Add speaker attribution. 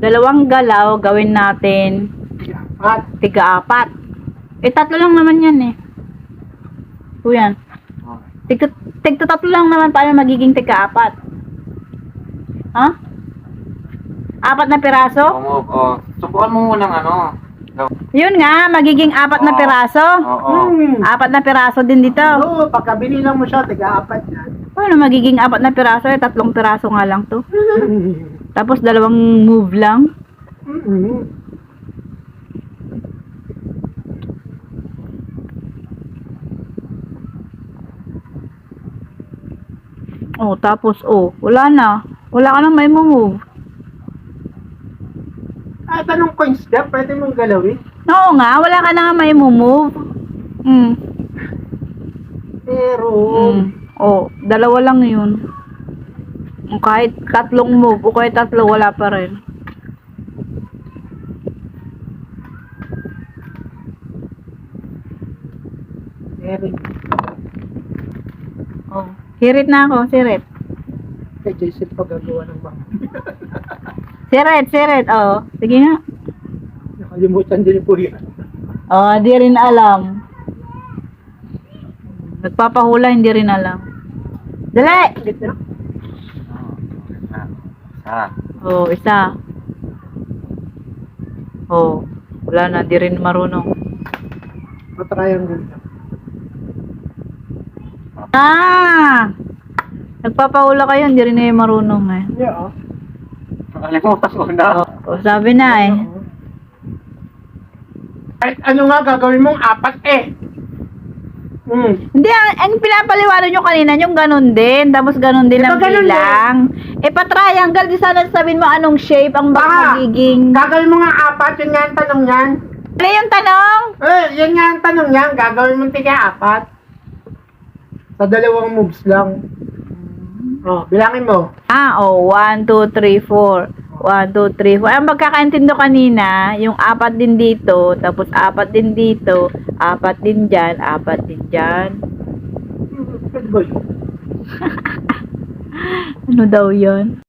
Speaker 1: dalawang galaw, gawin natin
Speaker 2: At,
Speaker 1: tiga-apat. Eh, tatlo lang naman yan eh. O yan. Tigta, tigta tatlo lang naman paano magiging tiga-apat. Ha? Apat na piraso?
Speaker 3: Oo, subukan mo munang ano.
Speaker 1: Yun nga, magiging apat na
Speaker 3: Oo.
Speaker 1: piraso.
Speaker 3: Oo.
Speaker 2: hmm.
Speaker 1: Apat na piraso din dito.
Speaker 2: Oo, pagka binilang mo siya, tiga-apat yan.
Speaker 1: Paano magiging apat na piraso? Eh, tatlong piraso nga lang to. Tapos dalawang move lang.
Speaker 2: Mhm.
Speaker 1: Oh, tapos oh, wala na. Wala ka nang may move.
Speaker 2: Kahit anong coins ka, pwede mong galawin.
Speaker 1: Oo nga, wala ka na nga may move. Mm.
Speaker 2: Pero,
Speaker 1: Mm. Oh, dalawa lang yun. Kahit tatlong move o kahit tatlo, wala pa rin.
Speaker 2: meron.
Speaker 1: Oh. Hirit na ako, sirit.
Speaker 2: Kay Jason pa gagawa ng bang.
Speaker 1: Sirit, sirit. Oh, sige nga.
Speaker 2: Nakalimutan din po yan.
Speaker 1: Oh, di rin alam. Nagpapahula, hindi rin alam. Dali!
Speaker 2: Ganda.
Speaker 3: Ah.
Speaker 1: Oh, isa. Oh, wala na, di rin marunong.
Speaker 2: Pa-triangle na.
Speaker 1: Ah! Nagpapahula kayo, hindi rin kayo marunong eh.
Speaker 2: Yeah, oh.
Speaker 3: Nakalimutan ko na.
Speaker 1: Oh, sabi na eh.
Speaker 2: Kahit ano nga gagawin mong apat eh. Hmm.
Speaker 1: Hindi, ang, ang pinapaliwanag nyo kanina, yung ganun din. Tapos ganun din
Speaker 2: Di ba
Speaker 1: ang
Speaker 2: ganun
Speaker 1: bilang. Eh, pa-triangle, di sana sabihin mo anong shape ang bak
Speaker 2: Baka.
Speaker 1: magiging...
Speaker 2: Gagawin mo nga apat, yun nga ang tanong yan.
Speaker 1: Ano yung tanong?
Speaker 2: Eh, yan nga ang tanong yan. Gagawin mo tiga apat. Sa dalawang moves lang. Oh, bilangin mo.
Speaker 1: Ah, oh, 1, 2, 3, 4. 1, 2, 3, 4. Ang magkakaintindo kanina, yung apat din dito, tapos apat din dito, apat din dyan, apat din dyan. Ano daw yon